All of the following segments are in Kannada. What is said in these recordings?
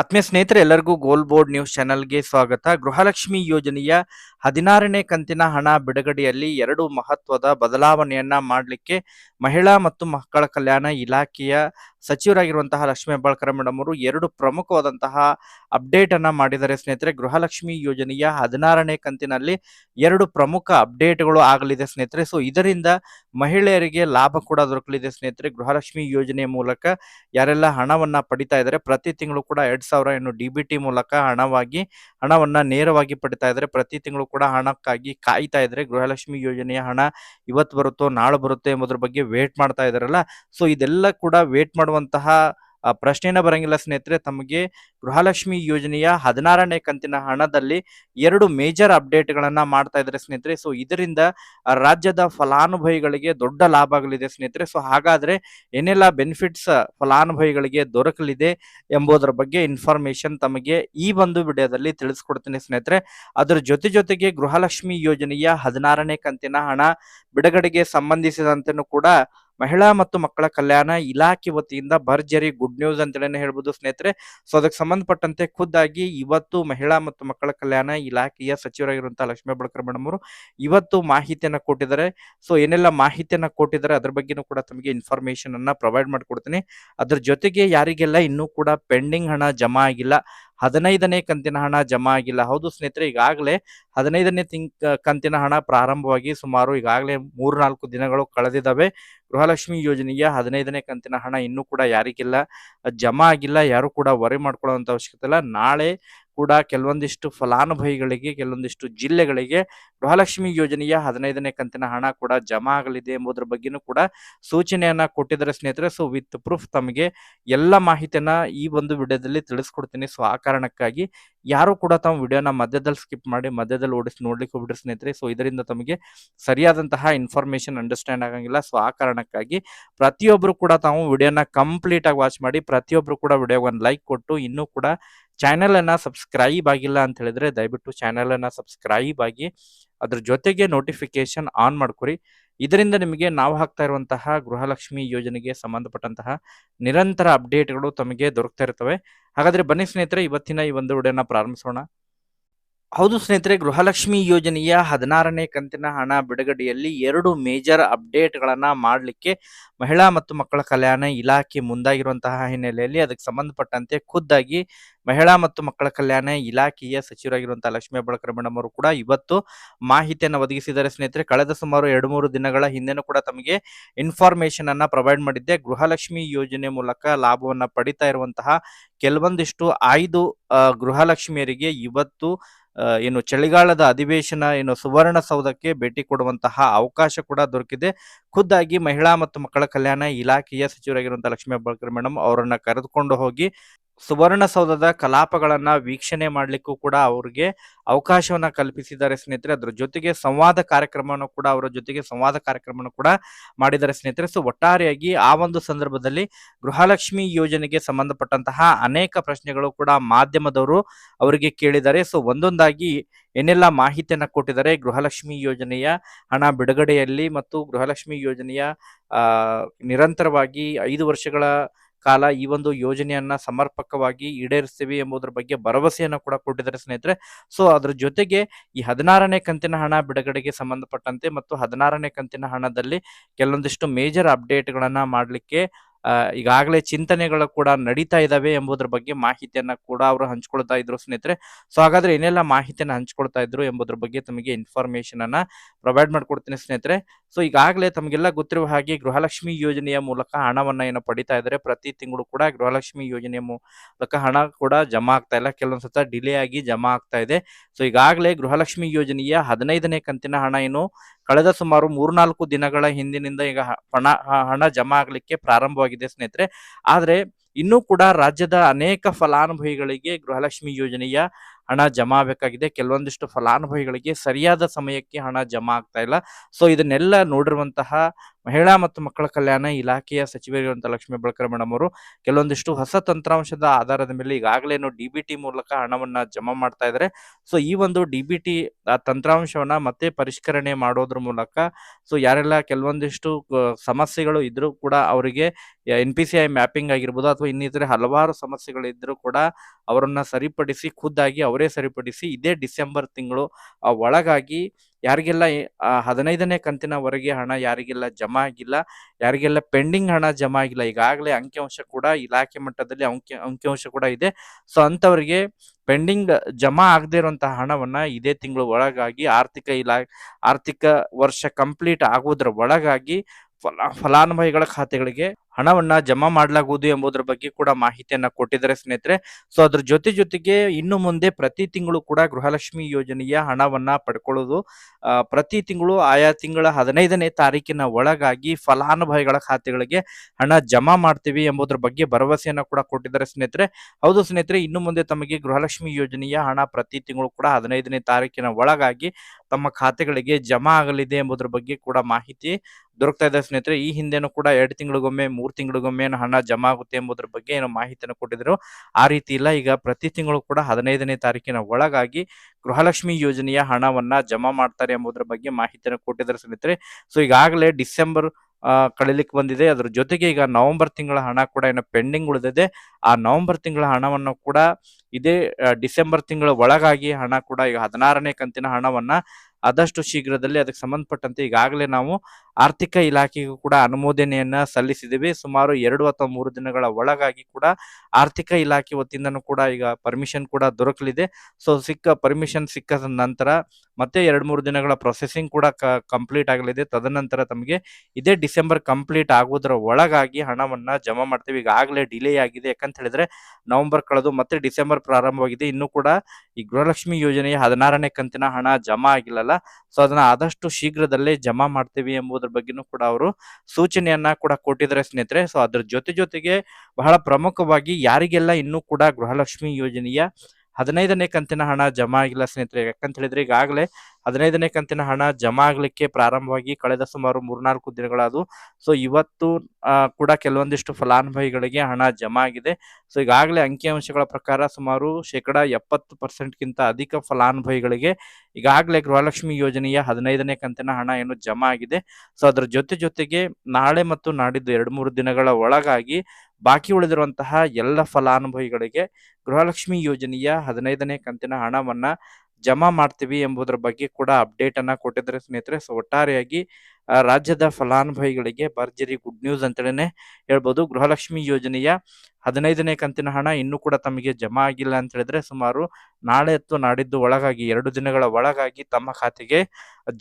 ಆತ್ಮೀಯ ಸ್ನೇಹಿತರೆ, ಎಲ್ಲರಿಗೂ ಗೋಲ್ ಬೋರ್ಡ್ ನ್ಯೂಸ್ ಚಾನೆಲ್ಗೆ ಸ್ವಾಗತ. ಗೃಹಲಕ್ಷ್ಮಿ ಯೋಜನೆಯ ಹದಿನಾರನೇ ಕಂತಿನ ಹಣ ಬಿಡುಗಡೆಯಲ್ಲಿ ಎರಡು ಮಹತ್ವದ ಬದಲಾವಣೆಯನ್ನ ಮಾಡಲಿಕ್ಕೆ ಮಹಿಳಾ ಮತ್ತು ಮಕ್ಕಳ ಕಲ್ಯಾಣ ಇಲಾಖೆಯ ಸಚಿವರಾಗಿರುವಂತಹ ಲಕ್ಷ್ಮೀ ಹೆಬ್ಬಾಳ್ಕರ್ ಮೇಡಮ್ ಅವರು ಎರಡು ಪ್ರಮುಖವಾದಂತಹ ಅಪ್ಡೇಟ್ ಅನ್ನ ಮಾಡಿದ್ದಾರೆ. ಸ್ನೇಹಿತರೆ, ಗೃಹಲಕ್ಷ್ಮಿ ಯೋಜನೆಯ ಹದಿನಾರನೇ ಕಂತಿನಲ್ಲಿ ಎರಡು ಪ್ರಮುಖ ಅಪ್ಡೇಟ್ಗಳು ಆಗಲಿದೆ ಸ್ನೇಹಿತರೆ. ಸೊ ಇದರಿಂದ ಮಹಿಳೆಯರಿಗೆ ಲಾಭ ಕೂಡ ದೊರಕಲಿದೆ ಸ್ನೇಹಿತರೆ. ಗೃಹಲಕ್ಷ್ಮಿ ಯೋಜನೆಯ ಮೂಲಕ ಯಾರೆಲ್ಲ ಹಣವನ್ನ ಪಡಿತಾ ಇದ್ದಾರೆ, ಪ್ರತಿ ತಿಂಗಳು ಕೂಡ ಎರಡ್ ಸಾವಿರ ಏನು ಡಿಬಿಟಿ ಮೂಲಕ ಹಣವಾಗಿ, ಹಣವನ್ನ ನೇರವಾಗಿ ಪಡಿತಾ ಇದ್ದಾರೆ. ಪ್ರತಿ ತಿಂಗಳು ಕೂಡ ಹಣಕ್ಕಾಗಿ ಕಾಯ್ತಾ ಇದ್ದಾರೆ. ಗೃಹಲಕ್ಷ್ಮಿ ಯೋಜನೆಯ ಹಣ ಇವತ್ತು ಬರುತ್ತೋ, ನಾಳೆ ಬರುತ್ತೋ ಎಂಬುದ್ರ ಬಗ್ಗೆ ವೇಟ್ ಮಾಡ್ತಾ ಇದಾರಲ್ಲ ಸೊ ಇದೆಲ್ಲ ಕೂಡ ವೇಟ್ ಮಾಡುವಂತಹ ಆ, ಪ್ರಶ್ನೆನೇ ಬರಂಗಿಲ್ಲ ಸ್ನೇಹಿತರೆ ತಮಗೆ ಗೃಹಲಕ್ಷ್ಮಿ ಯೋಜನೆಯ ಹದಿನಾರನೇ ಕಂತಿನ ಹಣದಲ್ಲಿ ಎರಡು ಮೇಜರ್ ಅಪ್ಡೇಟ್ ಗಳನ್ನ ಮಾಡ್ತಾ ಇದ್ದಾರೆ ಸ್ನೇಹಿತರೆ. ಸೊ ಇದರಿಂದ ರಾಜ್ಯದ ಫಲಾನುಭವಿಗಳಿಗೆ ದೊಡ್ಡ ಲಾಭ ಆಗಲಿದೆ ಸ್ನೇಹಿತರೆ. ಸೊ ಹಾಗಾದ್ರೆ ಏನೆಲ್ಲ ಬೆನಿಫಿಟ್ಸ್ ಫಲಾನುಭವಿಗಳಿಗೆ ದೊರಕಲಿದೆ ಎಂಬುದರ ಬಗ್ಗೆ ಇನ್ಫಾರ್ಮೇಶನ್ ತಮಗೆ ಈ ಒಂದು ವಿಡಿಯೋದಲ್ಲಿ ತಿಳಿಸ್ಕೊಡ್ತೀನಿ ಸ್ನೇಹಿತರೆ. ಅದರ ಜೊತೆ ಜೊತೆಗೆ ಗೃಹಲಕ್ಷ್ಮಿ ಯೋಜನೆಯ ಹದಿನಾರನೇ ಕಂತಿನ ಹಣ ಬಿಡುಗಡೆಗೆ ಸಂಬಂಧಿಸಿದಂತೆನೂ ಕೂಡ ಮಹಿಳಾ ಮತ್ತು ಮಕ್ಕಳ ಕಲ್ಯಾಣ ಇಲಾಖೆ ವತಿಯಿಂದ ಭರ್ಜರಿ ಗುಡ್ ನ್ಯೂಸ್ ಅಂತೇಳಿ ಹೇಳ್ಬೋದು ಸ್ನೇಹಿತರೆ. ಸೊ ಅದಕ್ಕೆ ಸಂಬಂಧಪಟ್ಟಂತೆ ಖುದ್ದಾಗಿ ಇವತ್ತು ಮಹಿಳಾ ಮತ್ತು ಮಕ್ಕಳ ಕಲ್ಯಾಣ ಇಲಾಖೆಯ ಸಚಿವರಾಗಿರುವಂತಹ ಲಕ್ಷ್ಮೀ ಬಳಕರ್ ಮೇಡಮ್ ಅವರು ಇವತ್ತು ಮಾಹಿತಿಯನ್ನ ಕೊಟ್ಟಿದ್ದಾರೆ. ಸೊ ಏನೆಲ್ಲ ಮಾಹಿತಿಯನ್ನ ಕೊಟ್ಟಿದ್ದಾರೆ ಅದ್ರ ಬಗ್ಗೆನೂ ಕೂಡ ತಮಗೆ ಇನ್ಫಾರ್ಮೇಶನ್ ಅನ್ನ ಪ್ರೊವೈಡ್ ಮಾಡ್ಕೊಡ್ತೀನಿ. ಅದ್ರ ಜೊತೆಗೆ ಯಾರಿಗೆಲ್ಲ ಇನ್ನೂ ಕೂಡ ಪೆಂಡಿಂಗ್ ಹಣ ಜಮಾ ಆಗಿಲ್ಲ ಹದಿನೈದನೇ ಕಂತಿನ ಹಣ ಜಮಾ ಆಗಿಲ್ಲ. ಹೌದು ಸ್ನೇಹಿತರೆ, ಈಗಾಗಲೇ ಹದಿನೈದನೇ ತಿಂಗ್ ಕಂತಿನ ಹಣ ಪ್ರಾರಂಭವಾಗಿ ಸುಮಾರು ಈಗಾಗಲೇ ಮೂರ್ನಾಲ್ಕು ದಿನಗಳು ಕಳೆದಿದ್ದಾವೆ. ಗೃಹಲಕ್ಷ್ಮಿ ಯೋಜನೆಯ ಹದಿನೈದನೇ ಕಂತಿನ ಹಣ ಇನ್ನೂ ಕೂಡ ಯಾರಿಗಿಲ್ಲ. ಜಮಾ ಆಗಿಲ್ಲ, ಯಾರು ಕೂಡ ವರಿ ಮಾಡ್ಕೊಳ್ಳೋ ಅವಶ್ಯಕತೆ ಇಲ್ಲ. ನಾಳೆ ಕೂಡ ಕೆಲವೊಂದಿಷ್ಟು ಫಲಾನುಭವಿಗಳಿಗೆ, ಕೆಲವೊಂದಿಷ್ಟು ಜಿಲ್ಲೆಗಳಿಗೆ ಗೃಹಲಕ್ಷ್ಮಿ ಯೋಜನೆಯ ಹದಿನೈದನೇ ಕಂತಿನ ಹಣ ಕೂಡ ಜಮಾ ಆಗಲಿದೆ ಎಂಬುದರ ಬಗ್ಗೆನೂ ಕೂಡ ಸೂಚನೆಯನ್ನ ಕೊಟ್ಟಿದ್ದಾರೆ ಸ್ನೇಹಿತರೆ. ಸೊ ವಿತ್ ಪ್ರೂಫ್ ತಮಗೆ ಎಲ್ಲ ಮಾಹಿತಿಯನ್ನ ಈ ಒಂದು ವಿಡಿಯೋದಲ್ಲಿ ತಿಳಿಸ್ಕೊಡ್ತೀನಿ. ಸೊ ಆ ಕಾರಣಕ್ಕಾಗಿ ಯಾರು ಕೂಡ ತಾವು ವಿಡಿಯೋನ ಮಧ್ಯದಲ್ಲಿ ಸ್ಕಿಪ್ ಮಾಡಿ, ಮಧ್ಯದಲ್ಲಿ ಓಡಿಸಿ ನೋಡ್ಲಿಕ್ಕೆ ಹೋಗ್ಬಿಟ್ರೆ ಸ್ನೇಹಿತರೆ. ಸೊ ಇದರಿಂದ ತಮಗೆ ಸರಿಯಾದಂತಹ ಇನ್ಫಾರ್ಮೇಶನ್ ಅಂಡರ್ಸ್ಟ್ಯಾಂಡ್ ಆಗಂಗಿಲ್ಲ. ಸೊ ಆ ಕಾರಣಕ್ಕಾಗಿ ಪ್ರತಿಯೊಬ್ಬರು ಕೂಡ ತಾವು ವಿಡಿಯೋನ ಕಂಪ್ಲೀಟ್ ಆಗಿ ವಾಚ್ ಮಾಡಿ ಪ್ರತಿಯೊಬ್ಬರು ಕೂಡ ವಿಡಿಯೋಗೆ ಒಂದು ಲೈಕ್ ಕೊಟ್ಟು, ಇನ್ನೂ ಕೂಡ ಚಾನೆಲ್ ಅನ್ನ ಸಬ್ಸ್ಕ್ರೈಬ್ ಆಗಿಲ್ಲ ಅಂತ ಹೇಳಿದ್ರೆ ದಯವಿಟ್ಟು ಚಾನೆಲ್ ಅನ್ನ ಸಬ್ಸ್ಕ್ರೈಬ್ ಆಗಿ ಅದ್ರ ಜೊತೆಗೆ ನೋಟಿಫಿಕೇಶನ್ ಆನ್ ಮಾಡ್ಕೊರಿ. ಇದರಿಂದ ನಿಮಗೆ ನಾವು ಹಾಕ್ತಾ ಇರುವಂತಹ ಗೃಹಲಕ್ಷ್ಮಿ ಯೋಜನೆಗೆ ಸಂಬಂಧಪಟ್ಟಂತಹ ನಿರಂತರ ಅಪ್ಡೇಟ್ಗಳು ತಮಗೆ ದೊರಕ್ತಾ ಇರ್ತವೆ. ಹಾಗಾದ್ರೆ ಬನ್ನಿ ಸ್ನೇಹಿತರೆ, ಇವತ್ತಿನ ಈ ಒಂದು ವಿಡಿಯೋನ ಪ್ರಾರಂಭಿಸೋಣ. ಹೌದು ಸ್ನೇಹಿತರೆ, ಗೃಹಲಕ್ಷ್ಮಿ ಯೋಜನೆಯ ಹದಿನಾರನೇ ಕಂತಿನ ಹಣ ಬಿಡುಗಡೆಯಲ್ಲಿ ಎರಡು ಮೇಜರ್ ಅಪ್ಡೇಟ್ಗಳನ್ನ ಮಾಡಲಿಕ್ಕೆ ಮಹಿಳಾ ಮತ್ತು ಮಕ್ಕಳ ಕಲ್ಯಾಣ ಇಲಾಖೆ ಮುಂದಾಗಿರುವಂತಹ ಹಿನ್ನೆಲೆಯಲ್ಲಿ ಅದಕ್ಕೆ ಸಂಬಂಧಪಟ್ಟಂತೆ ಖುದ್ದಾಗಿ ಮಹಿಳಾ ಮತ್ತು ಮಕ್ಕಳ ಕಲ್ಯಾಣ ಇಲಾಖೆಯ ಸಚಿವರಾಗಿರುವಂತಹ ಲಕ್ಷ್ಮೀ ಬಳಕರ್ ಮೇಡಮ್ ಅವರು ಕೂಡ ಇವತ್ತು ಮಾಹಿತಿಯನ್ನು ಒದಗಿಸಿದ್ದಾರೆ ಸ್ನೇಹಿತರೆ. ಕಳೆದ ಸುಮಾರು ಎರಡು ಮೂರು ದಿನಗಳ ಹಿಂದೆನೂ ಕೂಡ ತಮಗೆ ಇನ್ಫಾರ್ಮೇಶನ್ ಅನ್ನ ಪ್ರೊವೈಡ್ ಮಾಡಿದ್ದೆ. ಗೃಹಲಕ್ಷ್ಮಿ ಯೋಜನೆ ಮೂಲಕ ಲಾಭವನ್ನ ಪಡಿತಾ ಇರುವಂತಹ ಕೆಲವೊಂದಿಷ್ಟು ಆಯ್ದು ಗೃಹಲಕ್ಷ್ಮಿಯರಿಗೆ ಇವತ್ತು ಏನು ಚಳಿಗಾಲದ ಅಧಿವೇಶನ, ಏನು ಸುವರ್ಣಸೌಧಕ್ಕೆ ಭೇಟಿ ಕೊಡುವಂತಹ ಅವಕಾಶ ಕೂಡ ದೊರಕಿದೆ. ಖುದ್ದಾಗಿ ಮಹಿಳಾ ಮತ್ತು ಮಕ್ಕಳ ಕಲ್ಯಾಣ ಇಲಾಖೆಯ ಸಚಿವರಾಗಿರುವಂತಹ ಲಕ್ಷ್ಮೀ ಹೆಬ್ಬಾಳ್ಕರ್ ಮೇಡಮ್ ಅವರನ್ನ ಕರೆದುಕೊಂಡು ಹೋಗಿ ಸುವರ್ಣಸೌಧದ ಕಲಾಪಗಳನ್ನ ವೀಕ್ಷಣೆ ಮಾಡಲಿಕ್ಕೂ ಕೂಡ ಅವ್ರಿಗೆ ಅವಕಾಶವನ್ನ ಕಲ್ಪಿಸಿದ್ದಾರೆ ಸ್ನೇಹಿತರೆ. ಅದ್ರ ಜೊತೆಗೆ ಸಂವಾದ ಕಾರ್ಯಕ್ರಮವನ್ನು ಕೂಡ, ಅವರ ಜೊತೆಗೆ ಸಂವಾದ ಕಾರ್ಯಕ್ರಮವನ್ನು ಕೂಡ ಮಾಡಿದ್ದಾರೆ ಸ್ನೇಹಿತರೆ. ಸೊ ಒಟ್ಟಾರೆಯಾಗಿ ಆ ಒಂದು ಸಂದರ್ಭದಲ್ಲಿ ಗೃಹಲಕ್ಷ್ಮಿ ಯೋಜನೆಗೆ ಸಂಬಂಧಪಟ್ಟಂತಹ ಅನೇಕ ಪ್ರಶ್ನೆಗಳು ಕೂಡ ಮಾಧ್ಯಮದವರು ಅವರಿಗೆ ಕೇಳಿದ್ದಾರೆ. ಸೊ ಒಂದೊಂದಾಗಿ ಏನೆಲ್ಲ ಮಾಹಿತಿಯನ್ನ ಕೊಟ್ಟಿದ್ದಾರೆ? ಗೃಹಲಕ್ಷ್ಮಿ ಯೋಜನೆಯ ಹಣ ಬಿಡುಗಡೆಯಲ್ಲಿ ಮತ್ತು ಗೃಹಲಕ್ಷ್ಮಿ ಯೋಜನೆಯ ನಿರಂತರವಾಗಿ ಐದು ವರ್ಷಗಳ ಕಾಲ ಈ ಒಂದು ಯೋಜನೆಯನ್ನ ಸಮರ್ಪಕವಾಗಿ ಈಡೇರಿಸ್ತೀವಿ ಎಂಬುದರ ಬಗ್ಗೆ ಭರವಸೆಯನ್ನು ಕೂಡ ಕೊಟ್ಟಿದ್ದಾರೆ ಸ್ನೇಹಿತರೆ. ಸೊ ಅದ್ರ ಜೊತೆಗೆ ಈ ಹದಿನಾರನೇ ಕಂತಿನ ಹಣ ಬಿಡುಗಡೆಗೆ ಸಂಬಂಧಪಟ್ಟಂತೆ ಮತ್ತು ಹದಿನಾರನೇ ಕಂತಿನ ಹಣದಲ್ಲಿ ಕೆಲವೊಂದಿಷ್ಟು ಮೇಜರ್ ಅಪ್ಡೇಟ್ಗಳನ್ನ ಮಾಡಲಿಕ್ಕೆ ಈಗಾಗಲೇ ಚಿಂತನೆಗಳು ಕೂಡ ನಡೀತಾ ಇದಾವೆ ಎಂಬುದರ ಬಗ್ಗೆ ಮಾಹಿತಿಯನ್ನ ಕೂಡ ಅವರು ಹಂಚ್ಕೊಳ್ತಾ ಇದ್ರು ಸ್ನೇಹಿತರೆ. ಸೊ ಹಾಗಾದ್ರೆ ಏನೆಲ್ಲ ಮಾಹಿತಿಯನ್ನ ಹಂಚ್ಕೊಳ್ತಾ ಇದ್ರು ಎಂಬುದರ ಬಗ್ಗೆ ತಮಗೆ ಇನ್ಫಾರ್ಮೇಶನ್ ಅನ್ನ ಪ್ರೊವೈಡ್ ಮಾಡ್ಕೊಡ್ತೀನಿ ಸ್ನೇಹಿತರೆ. ಸೊ ಈಗಾಗಲೇ ತಮಗೆಲ್ಲ ಗೊತ್ತಿರುವ ಹಾಗೆ ಗೃಹಲಕ್ಷ್ಮಿ ಯೋಜನೆಯ ಮೂಲಕ ಹಣವನ್ನ ಏನು ಪಡಿತಾ ಇದ್ದಾರೆ ಪ್ರತಿ ತಿಂಗಳು ಕೂಡ ಗೃಹಲಕ್ಷ್ಮಿ ಯೋಜನೆಯ ಮೂಲಕ ಹಣ ಕೂಡ ಜಮಾ ಆಗ್ತಾ ಇಲ್ಲ. ಕೆಲವೊಂದ್ಸತ ಡಿಲೇ ಆಗಿ ಜಮಾ ಆಗ್ತಾ ಇದೆ. ಸೊ ಈಗಾಗಲೇ ಗೃಹಲಕ್ಷ್ಮಿ ಯೋಜನೆಯ ಹದಿನೈದನೇ ಕಂತಿನ ಹಣ ಏನು ಕಳೆದ ಸುಮಾರು ಮೂರ್ನಾಲ್ಕು ದಿನಗಳ ಹಿಂದಿನಿಂದ ಈಗ ಹಣ ಹಣ ಜಮಾ ಆಗಲಿಕ್ಕೆ ಪ್ರಾರಂಭವಾಗಿದೆ ಸ್ನೇಹಿತರೆ. ಆದರೆ ಇನ್ನೂ ಕೂಡ ರಾಜ್ಯದ ಅನೇಕ ಫಲಾನುಭವಿಗಳಿಗೆ ಗೃಹಲಕ್ಷ್ಮಿ ಯೋಜನೆಯ ಹಣ ಜಮಾ ಆಗಬೇಕಾಗಿದೆ. ಕೆಲವೊಂದಿಷ್ಟು ಫಲಾನುಭವಿಗಳಿಗೆ ಸರಿಯಾದ ಸಮಯಕ್ಕೆ ಹಣ ಜಮಾ ಆಗ್ತಾ ಇಲ್ಲ. ಸೊ, ಇದನ್ನೆಲ್ಲ ನೋಡಿರುವಂತಹ ಮಹಿಳಾ ಮತ್ತು ಮಕ್ಕಳ ಕಲ್ಯಾಣ ಇಲಾಖೆಯ ಸಚಿವರಿರುವಂತಹ ಲಕ್ಷ್ಮೀ ಬಳಕರ ಮೇಡಮ್ ಅವರು ಕೆಲವೊಂದಿಷ್ಟು ಹೊಸ ತಂತ್ರಾಂಶದ ಆಧಾರದ ಮೇಲೆ ಈಗಾಗಲೇ ಡಿ ಬಿ ಮೂಲಕ ಹಣವನ್ನ ಜಮಾ ಮಾಡ್ತಾ ಇದ್ದಾರೆ ಸೊ, ಈ ಒಂದು ಡಿ ಬಿ ಟಿ ತಂತ್ರಾಂಶವನ್ನ ಮತ್ತೆ ಪರಿಷ್ಕರಣೆ ಮಾಡೋದ್ರ ಮೂಲಕ ಸೊ, ಯಾರೆಲ್ಲ ಕೆಲವೊಂದಿಷ್ಟು ಸಮಸ್ಯೆಗಳು ಇದ್ರೂ ಕೂಡ ಅವರಿಗೆ N P C I mapping ಆಗಿರ್ಬೋದು ಅಥವಾ ಇನ್ನಿತರ ಹಲವಾರು ಸಮಸ್ಯೆಗಳು ಇದ್ರೂ ಕೂಡ ಅವರನ್ನ ಸರಿಪಡಿಸಿ, ಖುದ್ದಾಗಿ ಅವರೇ ಸರಿಪಡಿಸಿ ಇದೇ ಡಿಸೆಂಬರ್ ತಿಂಗಳು ಒಳಗಾಗಿ ಯಾರಿಗೆಲ್ಲ ಹದಿನೈದನೇ ಕಂತಿನ ಕಂತಿನವರೆಗೆ ಹಣ ಯಾರಿಗೆಲ್ಲ ಜಮಾ ಆಗಿಲ್ಲ, ಯಾರಿಗೆಲ್ಲ ಪೆಂಡಿಂಗ್ ಹಣ ಜಮಾ ಆಗಿಲ್ಲ, ಈಗಾಗಲೇ ಅಂಕಿಅಂಶ ಕೂಡ ಇಲಾಖೆ ಮಟ್ಟದಲ್ಲಿ ಅಂಕಿ, ಅಂಕಿಅಂಶ ಕೂಡ ಇದೆ. ಸೊ ಅಂಥವರಿಗೆ ಪೆಂಡಿಂಗ್ ಜಮಾ ಆಗದೇ ಇರುವಂತಹ ಹಣವನ್ನ ಇದೇ ತಿಂಗಳು ಒಳಗಾಗಿ ಆರ್ಥಿಕ ಇಲಾ, ಆರ್ಥಿಕ ವರ್ಷ ಕಂಪ್ಲೀಟ್ ಆಗೋದ್ರ ಒಳಗಾಗಿ ಫಲ, ಫಲಾನುಭವಿಗಳ ಖಾತೆಗಳಿಗೆ ಹಣವನ್ನ ಜಮಾ ಮಾಡಲಾಗುವುದು ಎಂಬುದರ ಬಗ್ಗೆ ಕೂಡ ಮಾಹಿತಿಯನ್ನ ಕೊಟ್ಟಿದ್ದಾರೆ ಸ್ನೇಹಿತರೆ. ಸೊ ಅದ್ರ ಜೊತೆ ಜೊತೆಗೆ ಇನ್ನು ಮುಂದೆ ಪ್ರತಿ ತಿಂಗಳು ಕೂಡ ಗೃಹಲಕ್ಷ್ಮಿ ಯೋಜನೆಯ ಹಣವನ್ನ ಪಡ್ಕೊಳ್ಳೋದು ಪ್ರತಿ ತಿಂಗಳು ಆಯಾ ತಿಂಗಳ ಹದಿನೈದನೇ ತಾರೀಕಿನ ಒಳಗಾಗಿ ಫಲಾನುಭವಿಗಳ ಖಾತೆಗಳಿಗೆ ಹಣ ಜಮಾ ಮಾಡ್ತೀವಿ ಎಂಬುದರ ಬಗ್ಗೆ ಭರವಸೆಯನ್ನ ಕೂಡ ಕೊಟ್ಟಿದ್ದಾರೆ ಸ್ನೇಹಿತರೆ. ಹೌದು ಸ್ನೇಹಿತರೆ, ಇನ್ನು ಮುಂದೆ ತಮಗೆ ಗೃಹಲಕ್ಷ್ಮಿ ಯೋಜನೆಯ ಹಣ ಪ್ರತಿ ತಿಂಗಳು ಕೂಡ ಹದಿನೈದನೇ ತಾರೀಕಿನ ಒಳಗಾಗಿ ತಮ್ಮ ಖಾತೆಗಳಿಗೆ ಜಮಾ ಆಗಲಿದೆ ಎಂಬುದರ ಬಗ್ಗೆ ಕೂಡ ಮಾಹಿತಿ ದೊರಕ್ತಾ ಇದೆ ಸ್ನೇಹಿತರೆ. ಈ ಹಿಂದೆನೂ ಕೂಡ ಎರಡು ತಿಂಗಳಿಗೊಮ್ಮೆ ಮೂರು ತಿಂಗಳಿಗೊಮ್ಮೆ ಏನು ಹಣ ಜಮಾ ಆಗುತ್ತೆ ಎಂಬುದರ ಬಗ್ಗೆ ಏನೋ ಮಾಹಿತಿಯನ್ನು ಕೊಟ್ಟಿದ್ರು. ಆ ರೀತಿ ಇಲ್ಲ. ಈಗ ಪ್ರತಿ ತಿಂಗಳು ಕೂಡ ಹದಿನೈದನೇ ತಾರೀಕಿನ ಒಳಗಾಗಿ ಗೃಹಲಕ್ಷ್ಮಿ ಯೋಜನೆಯ ಹಣವನ್ನ ಜಮಾ ಮಾಡ್ತಾರೆ ಎಂಬುದರ ಬಗ್ಗೆ ಮಾಹಿತಿಯನ್ನು ಕೊಟ್ಟಿದ್ದಾರೆ ಸ್ನೇಹಿತರೆ. ಸೊ ಈಗಾಗಲೇ ಡಿಸೆಂಬರ್ ಕಳೀಲಿಕ್ಕೆ ಬಂದಿದೆ. ಅದ್ರ ಜೊತೆಗೆ ಈಗ ನವೆಂಬರ್ ತಿಂಗಳ ಹಣ ಕೂಡ ಏನು ಪೆಂಡಿಂಗ್ ಉಳಿದಿದೆ. ಆ ನವೆಂಬರ್ ತಿಂಗಳ ಹಣವನ್ನು ಕೂಡ ಇದೇ ಡಿಸೆಂಬರ್ ತಿಂಗಳ ಒಳಗಾಗಿ ಹಣ ಕೂಡ ಈಗ ಹದಿನಾರನೇ ಕಂತಿನ ಹಣವನ್ನ ಆದಷ್ಟು ಶೀಘ್ರದಲ್ಲಿ ಅದಕ್ಕೆ ಸಂಬಂಧಪಟ್ಟಂತೆ ಈಗಾಗಲೇ ನಾವು ಆರ್ಥಿಕ ಇಲಾಖೆಗೂ ಕೂಡ ಅನುಮೋದನೆಯನ್ನ ಸಲ್ಲಿಸಿದ್ದೀವಿ ಸುಮಾರು ಎರಡು ಅಥವಾ ಮೂರು ದಿನಗಳ ಒಳಗಾಗಿ ಕೂಡ ಆರ್ಥಿಕ ಇಲಾಖೆ ವತಿಯಿಂದನೂ ಕೂಡ ಈಗ ಪರ್ಮಿಷನ್ ಕೂಡ ದೊರಕಲಿದೆ. ಸೊ ಸಿಕ್ಕ ಪರ್ಮಿಷನ್ ಸಿಕ್ಕ ನಂತರ ಮತ್ತೆ ಎರಡು ಮೂರು ದಿನಗಳ ಪ್ರೊಸೆಸಿಂಗ್ ಕೂಡ ಕಂಪ್ಲೀಟ್ ಆಗಲಿದೆ. ತದನಂತರ ತಮಗೆ ಇದೇ ಡಿಸೆಂಬರ್ ಕಂಪ್ಲೀಟ್ ಆಗೋದ್ರ ಒಳಗಾಗಿ ಹಣವನ್ನ ಜಮಾ ಮಾಡ್ತೀವಿ. ಈಗಾಗಲೇ ಡಿಲೇ ಆಗಿದೆ. ಯಾಕಂತ ಹೇಳಿದ್ರೆ ನವೆಂಬರ್ ಕಳೆದು ಮತ್ತೆ ಡಿಸೆಂಬರ್ ಪ್ರಾರಂಭವಾಗಿದೆ. ಇನ್ನು ಕೂಡ ಈ ಗೃಹಲಕ್ಷ್ಮಿ ಯೋಜನೆಯ ಹದಿನಾರನೇ ಕಂತಿನ ಹಣ ಜಮಾ ಆಗಿಲ್ಲಲ್ಲ. ಸೊ ಅದನ್ನ ಆದಷ್ಟು ಶೀಘ್ರದಲ್ಲೇ ಜಮಾ ಮಾಡ್ತೀವಿ ಎಂಬುದರ ಬಗ್ಗೆನೂ ಕೂಡ ಅವರು ಸೂಚನೆಯನ್ನ ಕೂಡ ಕೊಟ್ಟಿದ್ದಾರೆ ಸ್ನೇಹಿತರೆ. ಸೊ ಅದ್ರ ಜೊತೆ ಜೊತೆಗೆ ಬಹಳ ಪ್ರಮುಖವಾಗಿ ಯಾರಿಗೆಲ್ಲ ಇನ್ನೂ ಕೂಡ ಗೃಹಲಕ್ಷ್ಮಿ ಯೋಜನೆಯ ಹದಿನೈದನೇ ಕಂತಿನ ಹಣ ಜಮಾ ಆಗಿಲ್ಲ ಸ್ನೇಹಿತರೆ. ಯಾಕಂತ ಹೇಳಿದ್ರೆ ಈಗಾಗಲೇ ಹದಿನೈದನೇ ಕಂತಿನ ಹಣ ಜಮಾ ಆಗ್ಲಿಕ್ಕೆ ಪ್ರಾರಂಭವಾಗಿ ಕಳೆದ ಸುಮಾರು ಮೂರ್ನಾಲ್ಕು ದಿನಗಳಾದವು. ಸೊ ಇವತ್ತು ಕೂಡ ಕೆಲವೊಂದಿಷ್ಟು ಫಲಾನುಭವಿಗಳಿಗೆ ಹಣ ಜಮಾ ಆಗಿದೆ. ಸೊ ಈಗಾಗಲೇ ಅಂಕಿಅಂಶಗಳ ಪ್ರಕಾರ ಸುಮಾರು ಶೇಕಡಾ ಎಪ್ಪತ್ತು ಪರ್ಸೆಂಟ್ಗಿಂತ ಅಧಿಕ ಫಲಾನುಭವಿಗಳಿಗೆ ಈಗಾಗಲೇ ಗೃಹಲಕ್ಷ್ಮಿ ಯೋಜನೆಯ ಹದಿನೈದನೇ ಕಂತಿನ ಹಣ ಏನು ಜಮಾ ಆಗಿದೆ. ಸೊ ಅದರ ಜೊತೆ ಜೊತೆಗೆ ನಾಳೆ ಮತ್ತು ನಾಡಿದ್ದು ಎರಡು ಮೂರು ದಿನಗಳ ಒಳಗಾಗಿ ಬಾಕಿ ಉಳಿದಿರುವಂತಹ ಎಲ್ಲ ಫಲಾನುಭವಿಗಳಿಗೆ ಗೃಹಲಕ್ಷ್ಮಿ ಯೋಜನೆಯ ಹದಿನೈದನೇ ಕಂತಿನ ಹಣವನ್ನ ಜಮಾ ಮಾಡ್ತೀವಿ ಎಂಬುದರ ಬಗ್ಗೆ ಕೂಡ ಅಪ್ಡೇಟ್ ಅನ್ನ ಕೊಟ್ಟಿದ್ದಾರೆ ಸ್ನೇಹಿತರೆ ಸೊ ಒಟ್ಟಾರೆಯಾಗಿ ರಾಜ್ಯದ ಫಲಾನುಭವಿಗಳಿಗೆ ಭರ್ಜರಿ ಗುಡ್ ನ್ಯೂಸ್ ಅಂತೇಳಿನೆ ಹೇಳ್ಬೋದು. ಗೃಹಲಕ್ಷ್ಮಿ ಯೋಜನೆಯ ಹದಿನೈದನೇ ಕಂತಿನ ಹಣ ಇನ್ನೂ ಕೂಡ ತಮಗೆ ಜಮಾ ಆಗಿಲ್ಲ ಅಂತ ಹೇಳಿದ್ರೆ ಸುಮಾರು ನಾಳೆ ಅಥವಾ ನಾಡಿದ್ದು ಒಳಗಾಗಿ, ಎರಡು ದಿನಗಳ ಒಳಗಾಗಿ ತಮ್ಮ ಖಾತೆಗೆ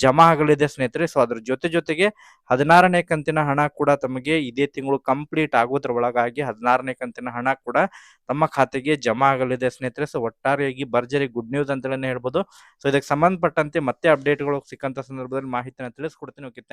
ಜಮಾ ಆಗಲಿದೆ ಸ್ನೇಹಿತರೆ. ಸೊ ಅದ್ರ ಜೊತೆ ಜೊತೆಗೆ ಹದಿನಾರನೇ ಕಂತಿನ ಹಣ ಕೂಡ ತಮಗೆ ಇದೇ ತಿಂಗಳು ಕಂಪ್ಲೀಟ್ ಆಗೋದ್ರ ಒಳಗಾಗಿ ಹದಿನಾರನೇ ಕಂತಿನ ಹಣ ಕೂಡ ತಮ್ಮ ಖಾತೆಗೆ ಜಮಾ ಆಗಲಿದೆ ಸ್ನೇಹಿತರೆ. ಸೊ ಒಟ್ಟಾರೆಯಾಗಿ ಭರ್ಜರಿ ಗುಡ್ ನ್ಯೂಸ್ ಅಂತಲೇ ಹೇಳ್ಬೋದು. ಸೊ ಇದಕ್ಕೆ ಸಂಬಂಧಪಟ್ಟಂತೆ ಮತ್ತೆ ಅಪ್ಡೇಟ್ಗಳು ಸಿಕ್ಕಂತ ಸಂದರ್ಭದಲ್ಲಿ ಮಾಹಿತಿನ ತಿಳಿಸ್ಕೊಡ್ತೀನಿ. Okay